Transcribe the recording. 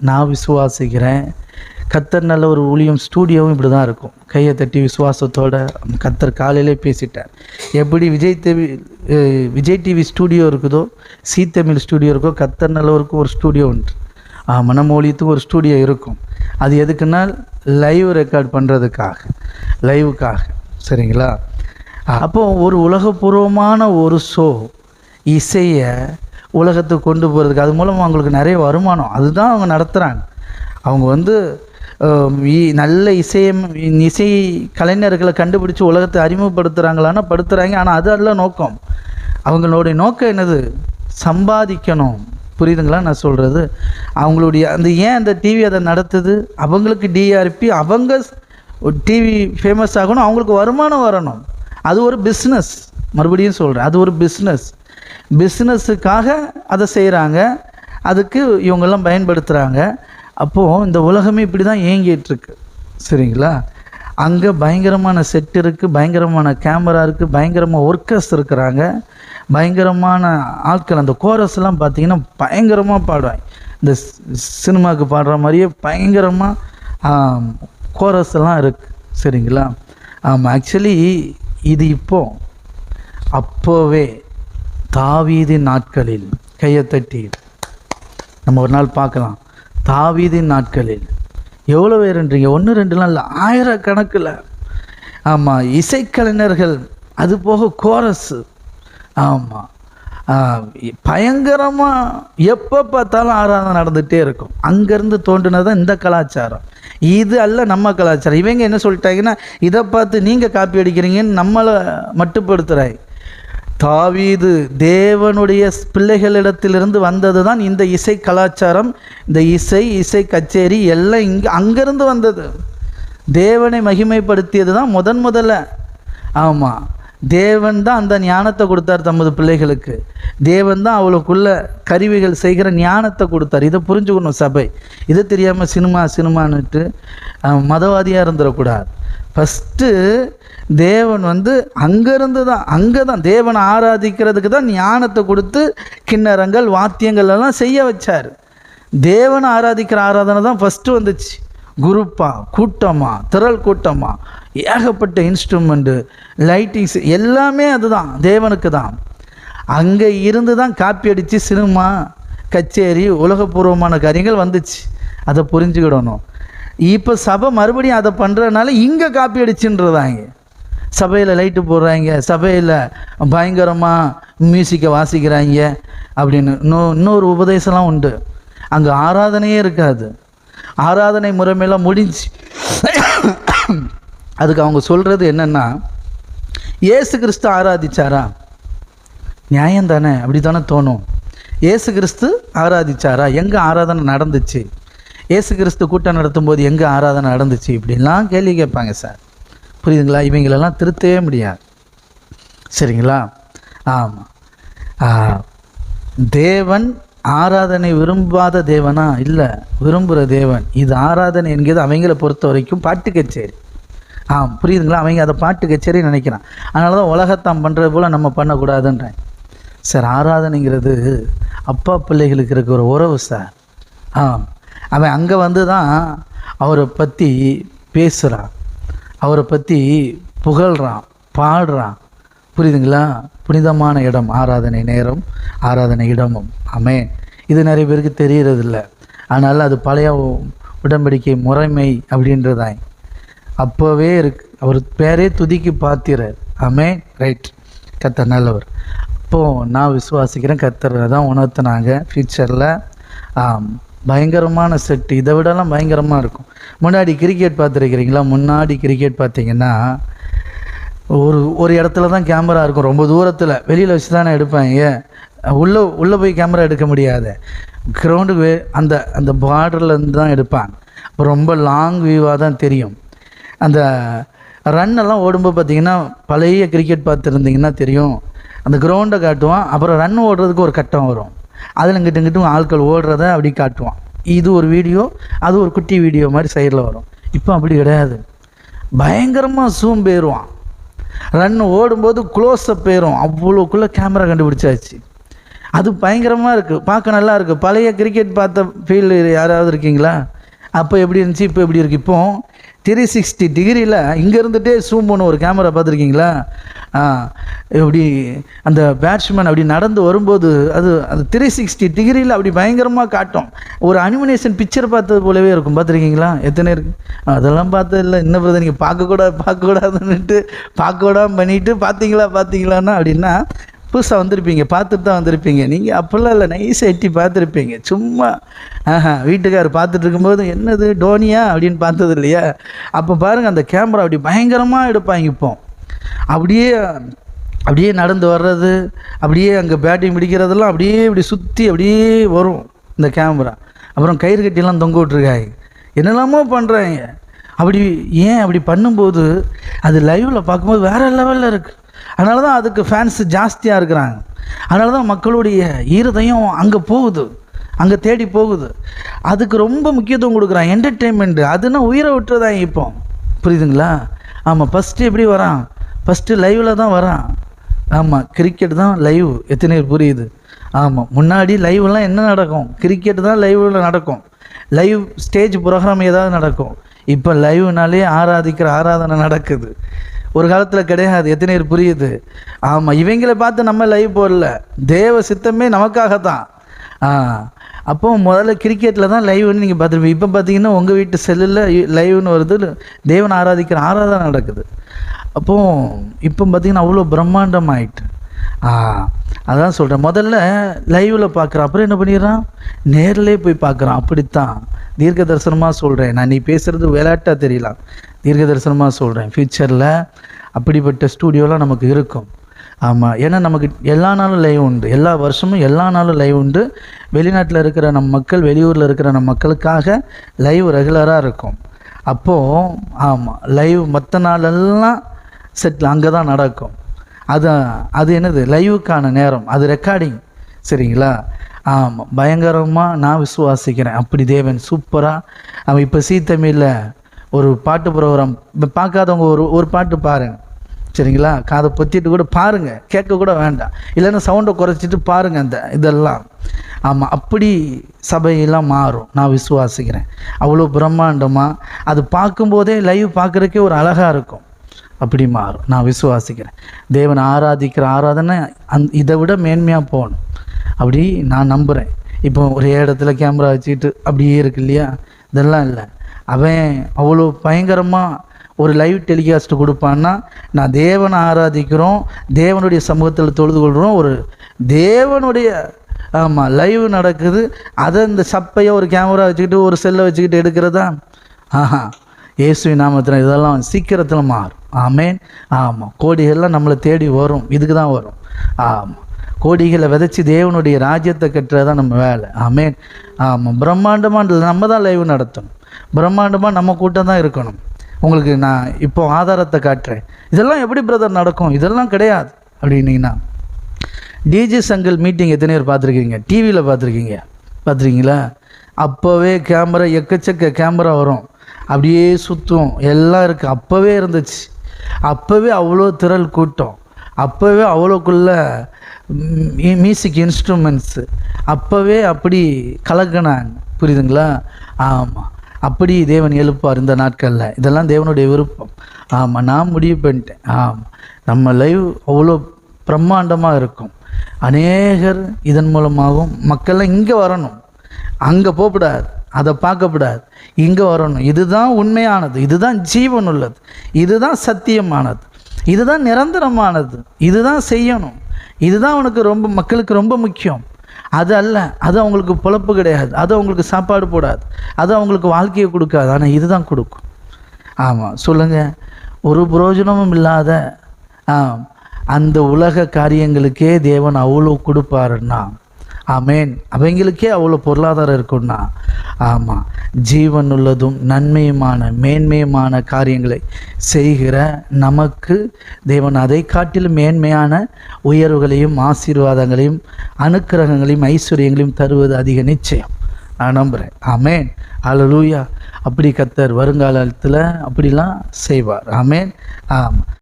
நான் விசுவாசிக்கிறேன். கத்தர் நல்ல ஒரு ஊழியம் ஸ்டூடியோவும் இப்படி தான் இருக்கும். கையை தட்டி விசுவாசத்தோட கத்தர் காலையிலே பேசிட்டார். எப்படி Vijay TV Vijay TV studio இருக்குதோ சீ தமிழ் ஸ்டூடியோ இருக்கோ கத்தர் நல்லவருக்கு ஒரு ஸ்டூடியோ உண்டு. ஆ, ஒரு ஸ்டூடியோ இருக்கும். அது எதுக்குன்னா லைவ் ரெக்கார்ட் பண்ணுறதுக்காக லைவுக்காக சரிங்களா? அப்போ ஒரு உலகபூர்வமான ஒரு ஷோ இசையை உலகத்துக்கு கொண்டு போகிறதுக்கு அது மூலமாக அவங்களுக்கு நிறைய வருமானம். அதுதான் அவங்க நடத்துகிறாங்க அவங்க வந்து இ- நல்ல இசையம் இசை கலைஞர்களை கண்டுபிடிச்சி உலகத்தை அறிமுகப்படுத்துகிறாங்களான்னா படுத்துகிறாங்க ஆனால் அது அல்ல நோக்கம். அவங்களுடைய நோக்கம் என்னது? சம்பாதிக்கணும். புரியுதுங்களா? நான் சொல்கிறது அவங்களுடைய அந்த ஏன் அந்த டிவி அதை நடத்துது? அவங்களுக்கு டிஆர்பி அவங்க டிவி ஃபேமஸ் ஆகணும். அவங்களுக்கு வருமானம் வரணும். அது ஒரு பிஸ்னஸ் மறுபடியும் சொல்கிறேன் அது ஒரு பிஸ்னஸ் பிஸ்னஸுக்காக அதை செய்கிறாங்க அதுக்கு இவங்கெல்லாம் பயன்படுத்துகிறாங்க அப்போது இந்த உலகமே இப்படி தான் இயங்கிட்டுருக்கு. சரிங்களா? அங்கே பயங்கரமான செட் இருக்குது பயங்கரமான கேமரா இருக்குது பயங்கரமாக ஒர்க்கர்ஸ் இருக்கிறாங்க. பயங்கரமான ஆட்கள் அந்த கோரஸ்லாம் பார்த்திங்கன்னா பயங்கரமாக பாடுவாங்க. இந்த சினிமாவுக்கு பாடுற மாதிரியே பயங்கரமாக கோரஸ் எல்லாம் இருக்குது சரிங்களா? ஆமாம் ஆக்சுவலி இது இப்போது அப்போவே தாவீதின் நாட்களில் கையை தட்டி நம்ம ஒரு நாள் பார்க்கலாம். தாவீதின் நாட்களில் எவ்வளோ பேருன்றீங்க ஒன்று ரெண்டுலாம் இல்லை ஆயிரக்கணக்கில். ஆமாம் இசைக்கலைஞர்கள் அது போக கோரஸு ஆமாம் பயங்கரமாக எப்போ பார்த்தாலும் ஆராதனை நடந்துகிட்டே இருக்கும். அங்கேருந்து தோன்றினது தான் இந்த கலாச்சாரம். இது அல்ல நம்ம கலாச்சாரம். இவங்க என்ன சொல்லிட்டாங்கன்னா இதை பார்த்து நீங்கள் காப்பி அடிக்கிறீங்கன்னு நம்மளை மட்டுப்படுத்துகிறாய் தாவீது தேவனுடைய பிள்ளைகளிடத்திலிருந்து வந்தது தான் இந்த இசை கலாச்சாரம் இந்த இசை இசை கச்சேரி எல்லாம் இங்கே அங்கேருந்து வந்தது. தேவனை மகிமைப்படுத்தியது தான் முதன் முதல்ல. ஆமாம் தேவன் தான் அந்த ஞானத்தை கொடுத்தார் தமது பிள்ளைகளுக்கு. தேவன் தான் அவளுக்குள்ள கருவிகள் செய்கிற ஞானத்தை கொடுத்தார். இதை புரிஞ்சுக்கணும் சபை. இது தெரியாமல் சினிமா சினிமான்னுட்டு மதவாதியாக இருந்துடக்கூடாது. ஃபஸ்ட்டு தேவன் வந்து அங்கேருந்து தான் அங்கே தான் தேவனை ஆராதிக்கிறதுக்கு தான் ஞானத்தை கொடுத்து கிண்ணறங்கள் வாத்தியங்கள் எல்லாம் செய்ய வச்சார். தேவனை ஆராதிக்கிற ஆராதனை தான் ஃபஸ்ட்டு வந்துச்சு. குரூப்பாக கூட்டமாக திரள் கூட்டமாக ஏகப்பட்ட இன்ஸ்ட்ருமெண்ட்டு லைட்டிங்ஸ் எல்லாமே அதுதான் தேவனுக்கு தான். அங்கே இருந்து தான் காப்பி அடித்து சினிமா கச்சேரி உலகபூர்வமான காரியங்கள் வந்துச்சு. அதை புரிஞ்சுக்கிடணும். இப்போ சபை மறுபடியும் அதை பண்ணுறதுனால இங்கே காப்பி அடிச்சுன்றதாங்க. சபையில் லைட்டு போடுறாங்க. சபையில் பயங்கரமாக மியூசிக்கை வாசிக்கிறாங்க அப்படின்னு. இன்னும் இன்னொரு உபதேசம்லாம் உண்டு. அங்கே ஆராதனையே இருக்காது. ஆராதனை முறைமையெல்லாம் முடிஞ்சு. அதுக்கு அவங்க சொல்கிறது என்னென்னா ஏசு கிறிஸ்து ஆராதிச்சாரா? நியாயம் தானே அப்படி தானே தோணும். ஏசு கிறிஸ்து ஆராதிச்சாரா? எங்கே ஆராதனை நடந்துச்சு? ஏசு கிறிஸ்து கூட்டம் நடத்தும்போது எங்கே ஆராதனை நடந்துச்சு? இப்படிலாம் கேள்வி கேட்பாங்க சார். புரியுதுங்களா? இவங்களெல்லாம் திருத்தவே முடியாது. சரிங்களா? ஆமாம் தேவன் ஆராதனை விரும்பாத தேவனா? இல்லை விரும்புகிற தேவன். இது ஆராதனை என்கிறது அவங்கள பொறுத்த வரைக்கும் பாட்டு கச்சேரி. ஆ புரியுதுங்களா? அவங்க அதை பாட்டு கச்சேரி நினைக்கிறான். அதனால தான் உலகத்தான் பண்ணுறது போல் நம்ம பண்ணக்கூடாதுன்றேன். சார் ஆராதனைங்கிறது அப்பா பிள்ளைகளுக்கு இருக்கிற ஒரு உறவு சார். ஆ அவன் அங்கே வந்து தான் அவரை பற்றி பேசுகிறான் அவரை பற்றி புகழ்கிறான் பாடுறான். புரியுதுங்களா? புனிதமான இடம் ஆராதனை நேரம் ஆராதனை இடமும். ஆமே இது நிறைய பேருக்கு தெரியறதில்ல. அதனால் அது பழைய உடன்படிக்கை முறைமை அப்படின்றதாய். அப்போவே இருக்கு. அவர் பேரே துதிக்கு பாத்திரர். ஆமே ரைட் கத்தர் நல்லவர். அப்போது நான் விசுவாசிக்கிறேன். கத்தர் தான் உணர்த்தினாங்க. ஃப்யூச்சரில் பயங்கரமான செட்டு இதை விடலாம் பயங்கரமாக இருக்கும். முன்னாடி கிரிக்கெட் பார்த்துருக்கிறீங்களா? முன்னாடி கிரிக்கெட் பார்த்தீங்கன்னா ஒரு ஒரு இடத்துல தான் கேமரா இருக்கும். ரொம்ப தூரத்தில். வெளியில் வச்சு தானே எடுப்பாங்க உள்ளே உள்ளே போய் கேமரா எடுக்க முடியாது. கிரவுண்டுக்கு அந்த அந்த பார்டர்லேருந்து தான் எடுப்பாங்க. ரொம்ப லாங் வியூவாக தான் தெரியும். அந்த ரன் எல்லாம் ஓடும்போது பார்த்தீங்கன்னா பழைய கிரிக்கெட் பார்த்துருந்தீங்கன்னா தெரியும். அந்த கிரவுண்டை காட்டுவான். அப்புறம் ரன் ஓடுறதுக்கு ஒரு கட்டம் வரும். அதில் இங்கிட்டு இங்கிட்டும் ஆட்கள் ஓடுறத அப்படி காட்டுவான். இது ஒரு வீடியோ அது ஒரு குட்டி வீடியோ மாதிரி சைடில் வரும். இப்போ அப்படி கிடையாது. பயங்கரமாக சூம் போயிடுவான் ரன் ஓடும்போது க்ளோஸப் போயிடும் அவ்வளோக்குள்ளே கேமரா கண்டுபிடிச்சாச்சு. அது பயங்கரமாக இருக்குது பார்க்க நல்லா இருக்குது பழைய கிரிக்கெட் பார்த்த ஃபீல்டு யாராவது இருக்கீங்களா? அப்போ எப்படி இருந்துச்சு? இப்போ எப்படி இருக்குது இப்போது த்ரீ சிக்ஸ்டி டிகிரியில் இங்கே இருந்துகிட்டே ஜூம் பண்ண ஒரு கேமரா பார்த்துருக்கீங்களா? இப்படி அந்த பேட்ஸ்மேன் அப்படி நடந்து வரும்போது அது அது த்ரீ சிக்ஸ்டி டிகிரியில் அப்படி பயங்கரமாக காட்டும். ஒரு அனிமினேஷன் பிக்சர் பார்த்தது போலவே இருக்கும். பார்த்துருக்கீங்களா? எத்தனை இருக்குது அதெல்லாம் பார்த்தது இல்லை இன்னும் பிரதர் நீங்கள் பார்க்கக்கூடாது பார்க்கக்கூடாதுன்னுட்டு பார்க்கக்கூடாமல் பண்ணிவிட்டு பார்த்தீங்களா பார்த்தீங்களான்னா அப்படின்னா புதுசாக வந்திருப்பீங்க பார்த்துட்டு தான் வந்திருப்பீங்க. நீங்கள் அப்போல்லாம் இல்லை நைஸாக எட்டி பார்த்துருப்பீங்க. சும்மா ஆஹா வீட்டுக்கார் பார்த்துட்டு இருக்கும்போது என்னது டோனியா அப்படின்னு பார்த்தது இல்லையா? அப்போ பாருங்கள் அந்த கேமரா அப்படி பயங்கரமாக எடுப்பாங்க இப்போ. அப்படியே அப்படியே நடந்து வர்றது அப்படியே அங்கே பேட்டிங் பிடிக்கிறதெல்லாம் அப்படியே இப்படி சுற்றி அப்படியே வரும் இந்த கேமரா. அப்புறம் கயிறு கட்டியெல்லாம் தொங்க விட்ருக்காங்க என்னெல்லாமோ பண்ணுறாங்க அப்படி ஏன் அப்படி பண்ணும்போது அது லைவில் பார்க்கும்போது வேறு லெவலில் இருக்குது அதனால தான் அதுக்கு ஃபேன்ஸ் ஜாஸ்தியாக இருக்கிறாங்க. அதனால தான் மக்களுடைய ஈரதையும் அங்கே போகுது. அங்கே தேடி போகுது. அதுக்கு ரொம்ப முக்கியத்துவம் கொடுக்குறான். என்டர்டெயின்மெண்ட்டு அதுனா உயிரை விட்டுறதான் இப்போ. புரியுதுங்களா? ஆமாம் ஃபஸ்ட்டு எப்படி வரான்? ஃபஸ்ட்டு லைவில் தான் வரான். ஆமாம் கிரிக்கெட் தான் லைவ் எத்தனை பேர் புரியுது? ஆமாம் முன்னாடி லைவ்லாம் என்ன நடக்கும்? கிரிக்கெட் தான் லைவில் நடக்கும். லைவ் ஸ்டேஜ் ப்ரோக்ராம் ஏதாவது நடக்கும். இப்போ லைவ்னாலே ஆராதிக்கிற ஆராதனை நடக்குது. ஒரு காலத்தில் கிடையாது. எத்தனை பேர் புரியுது? ஆமாம் இவங்களை பார்த்து நம்ம லைவ் போடல. தேவ சித்தமே நமக்காகத்தான். ஆ அப்போ முதல்ல கிரிக்கெட்டில் தான் லைவ்னு நீங்கள் பார்த்துருப்பீங்க. இப்போ பார்த்தீங்கன்னா உங்கள் வீட்டு செல்லில் லைவ்னு வருது. தேவன் ஆராதிக்கிற ஆராதனை நடக்குது. அப்போது இப்போ பார்த்தீங்கன்னா அவ்வளோ பிரம்மாண்டம் ஆயிட்டு ஆ அதான் சொல்கிறேன் முதல்ல லைவில் பார்க்குறான் அப்புறம் என்ன பண்ணிடுறான்? நேரிலே போய் பார்க்குறான். அப்படித்தான். தீர்க்க தரிசனமாக சொல்கிறேன் நான் நீ பேசுகிறது விளையாட்டாக தெரியலாம் தீர்க்க தரிசனமாக சொல்கிறேன் ஃப்யூச்சரில் அப்படிப்பட்ட ஸ்டூடியோலாம் நமக்கு இருக்கும். ஆமாம் ஏன்னா நமக்கு எல்லா நாளும் லைவ் உண்டு. எல்லா வருஷமும் எல்லா நாளும் லைவ் உண்டு. வெளிநாட்டில் இருக்கிற நம் மக்கள் வெளியூரில் இருக்கிற நம்ம மக்களுக்காக லைவ் ரெகுலராக இருக்கும். அப்போது ஆமாம் லைவ் மற்ற நாளெல்லாம் செட்டில் அங்கே தான் நடக்கும். அது அது என்னது? லைவுக்கான நேரம். அது ரெக்கார்டிங் சரிங்களா? ஆமாம் பயங்கரமாக நான் விசுவாசிக்கிறேன். அப்படி தேவன் சூப்பராக அவன் இப்போ சீ தமிழில் ஒரு பாட்டு ப்ரோக்ராம் பார்க்காதவங்க ஒரு ஒரு பாட்டு பாருங்க. சரிங்களா? காதை பொத்திட்டு கூட பாருங்கள் கேட்க கூட வேண்டாம். இல்லைன்னா சவுண்டை குறைச்சிட்டு பாருங்கள் அந்த இதெல்லாம். ஆமாம் அப்படி சபையெல்லாம் மாறும். நான் விசுவாசிக்கிறேன். அவ்வளோ பிரம்மாண்டமாக அது பார்க்கும்போதே லைவ் பார்க்குறக்கே ஒரு அழகாக இருக்கும். அப்படி மாறும். நான் விசுவாசிக்கிறேன். தேவனை ஆராதிக்கிற ஆராதனை அந் இதை விட மேன்மையாக போகணும். அப்படி நான் நம்புகிறேன் இப்போ ஒரே இடத்துல கேமரா வச்சுக்கிட்டு அப்படியே இருக்கு இல்லையா? இதெல்லாம் இல்லை. அவன் அவ்வளோ பயங்கரமாக ஒரு லைவ் டெலிகாஸ்ட் கொடுப்பான்னா நான் தேவனை ஆராதிக்கிறோம் தேவனுடைய சமூகத்தில் தொழுது கொள்கிறோம் ஒரு தேவனுடைய ஆமாம் லைவ் நடக்குது. அதை இந்த சப்பையை ஒரு கேமரா வச்சுக்கிட்டு ஒரு செல்லை வச்சுக்கிட்டு எடுக்கிறதா? ஆஹா இயேசுவின் நாமத்தில் இதெல்லாம் சீக்கிரத்தில் மாறும். ஆமேன். ஆமாம் கோடிகள்லாம் நம்மளை தேடி வரும். இதுக்கு தான் வரும். ஆமாம் கோடிகளை விதைச்சி தேவனுடைய ராஜ்யத்தை கட்டுறது தான் நம்ம வேலை. ஆமேன். ஆமாம் பிரம்மாண்டமாக நம்ம தான் லைவ் நடத்தணும். பிரம்மாண்டமாக நம்ம கூட்டம் தான் இருக்கணும். உங்களுக்கு நான் இப்போ ஆதாரத்தை காட்டுறேன். இதெல்லாம் எப்படி பிரதர் நடக்கும்? இதெல்லாம் கிடையாது. அப்படின்னீங்கன்னா டிஜே சங்கல் மீட்டிங் எத்தனை பேர் பார்த்துருக்கீங்க? டிவியில் பார்த்துருக்கீங்க? பார்த்துருக்கீங்களா? அப்போவே கேமரா எக்கச்சக்க கேமரா வரும். அப்படியே சுற்றும் எல்லாம் இருக்குது அப்போவே இருந்துச்சு. அப்போவே அவ்வளோ திரள் கூட்டம். அப்போவே அவ்வளோக்குள்ள மியூசிக் இன்ஸ்ட்ருமெண்ட்ஸு அப்போவே அப்படி கலக்கினாங்க. புரியுதுங்களா? ஆமாம் அப்படி தேவன் எழுப்பார் இந்த நாட்களில். இதெல்லாம் தேவனுடைய விருப்பம். ஆமாம் நான் முடிவு பண்ணிட்டேன். ஆமாம் நம்ம லைவ் அவ்வளோ பிரம்மாண்டமாக இருக்கும். அநேகர் இதன் மூலமாகவும் மக்கள்லாம் இங்கே வரணும். அங்கே போகக்கூடாது அதை பார்க்கக்கூடாது இங்கே வரணும். இதுதான் உண்மையானது. இதுதான் ஜீவன் உள்ளது. இதுதான் சத்தியமானது. இதுதான் நிரந்தரமானது. இதுதான் செய்யணும். இதுதான் உனக்கு ரொம்ப மக்களுக்கு ரொம்ப முக்கியம். அது அல்ல. அது அவங்களுக்கு பொழப்பு கிடையாது. அது அவங்களுக்கு சாப்பாடு போடாது. அது அவங்களுக்கு வாழ்க்கையை கொடுக்காது. ஆனால் இதுதான் கொடுக்கும். ஆமாம் சொல்லுங்கள் ஒரு பிரயோஜனமும் இல்லாத ஆம் அந்த உலக காரியங்களுக்கே தேவன் அவ்வளோ கொடுப்பாருன்னா ஆமேன். அவங்களுக்கே அவ்வளோ பொருளாதாரம் இருக்குன்னா ஆமாம் ஜீவன் உள்ளதும் நன்மையுமான மேன்மையுமான காரியங்களை செய்கிற நமக்கு தேவன் அதை காட்டிலும் மேன்மையான உயர்வுகளையும் ஆசீர்வாதங்களையும் அனுக்கிரகங்களையும் ஐஸ்வர்யங்களையும் தருவது அதிக நிச்சயம். நான் நம்புகிறேன் ஆமேன். அலலூயா அப்படி கத்தர் வருங்காலத்தில் அப்படிலாம் செய்வார். ஆமேன். ஆமாம்